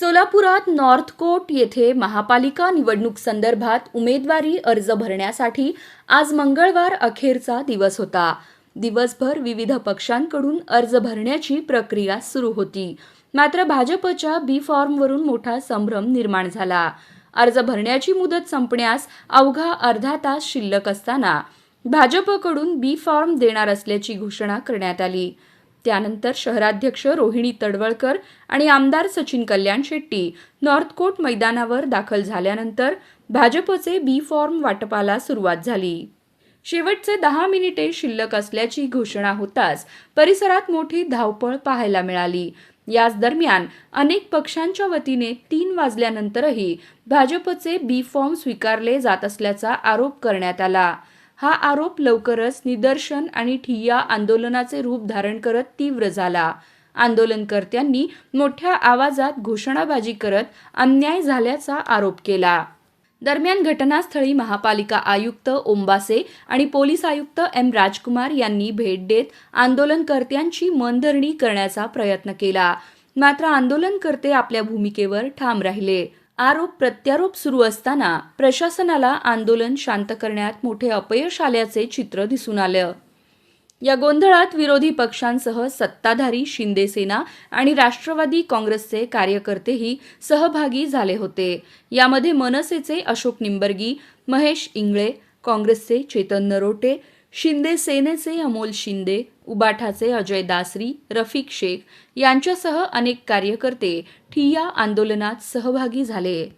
सोलापुरात नॉर्थकोट येथे महापालिका निवडणूक संदर्भात उमेदवारी अर्ज भरण्यासाठी आज मंगळवार अखेरचा दिवस होता. दिवसभर विविध पक्षांकडून अर्ज भरण्याची प्रक्रिया सुरू होती. मात्र भाजपच्या बी फॉर्मवरून मोठा संभ्रम निर्माण झाला. अर्ज भरण्याची मुदत संपण्यास अवघा अर्धा तास शिल्लक असताना भाजपकडून बी फॉर्म देणार असल्याची घोषणा करण्यात आली. त्यानंतर शहराध्यक्ष रोहिणी तडवळकर आणि आमदार सचिन कल्याण शेट्टी नॉर्थकोट मैदानावर दाखल झाल्यानंतर भाजपचे बी फॉर्म वाटपाला सुरुवात झाली. शेवटचे दहा मिनिटे शिल्लक असल्याची घोषणा होताच परिसरात मोठी धावपळ पाहायला मिळाली. याच दरम्यान अनेक पक्षांच्या वतीने तीन वाजल्यानंतरही भाजपचे बी फॉर्म स्वीकारले जात असल्याचा आरोप करण्यात आला. हा आरोप लवकरच निदर्शन आणि ठिय्या आंदोलनाचे रूप धारण करत तीव्र झाला. आंदोलनकर्त्यांनी मोठ्या आवाजात घोषणाबाजी करत अन्याय झाल्याचा आरोप केला. दरम्यान घटनास्थळी महापालिका आयुक्त ओंबासे आणि पोलीस आयुक्त एम राजकुमार यांनी भेट देत आंदोलनकर्त्यांची मनधरणी करण्याचा प्रयत्न केला. मात्र आंदोलनकर्ते आपल्या भूमिकेवर ठाम राहिले. आरोप प्रत्यारोप सुरू असताना प्रशासनाला आंदोलन शांत करण्यात मोठे अपयश आल्याचे चित्र दिसून आलं. या गोंधळात विरोधी पक्षांसह सत्ताधारी शिंदेसेना आणि राष्ट्रवादी काँग्रेसचे कार्यकर्तेही सहभागी झाले होते. यामध्ये मनसेचे अशोक निंबर्गी महेश इंगळे काँग्रेसचे चेतन नरोटे शिंदे सेनेचे अमोल शिंदे उबाठाचे अजय दासरी रफिक शेख यांच्यासह अनेक कार्यकर्ते ठिय्या आंदोलनात सहभागी झाले.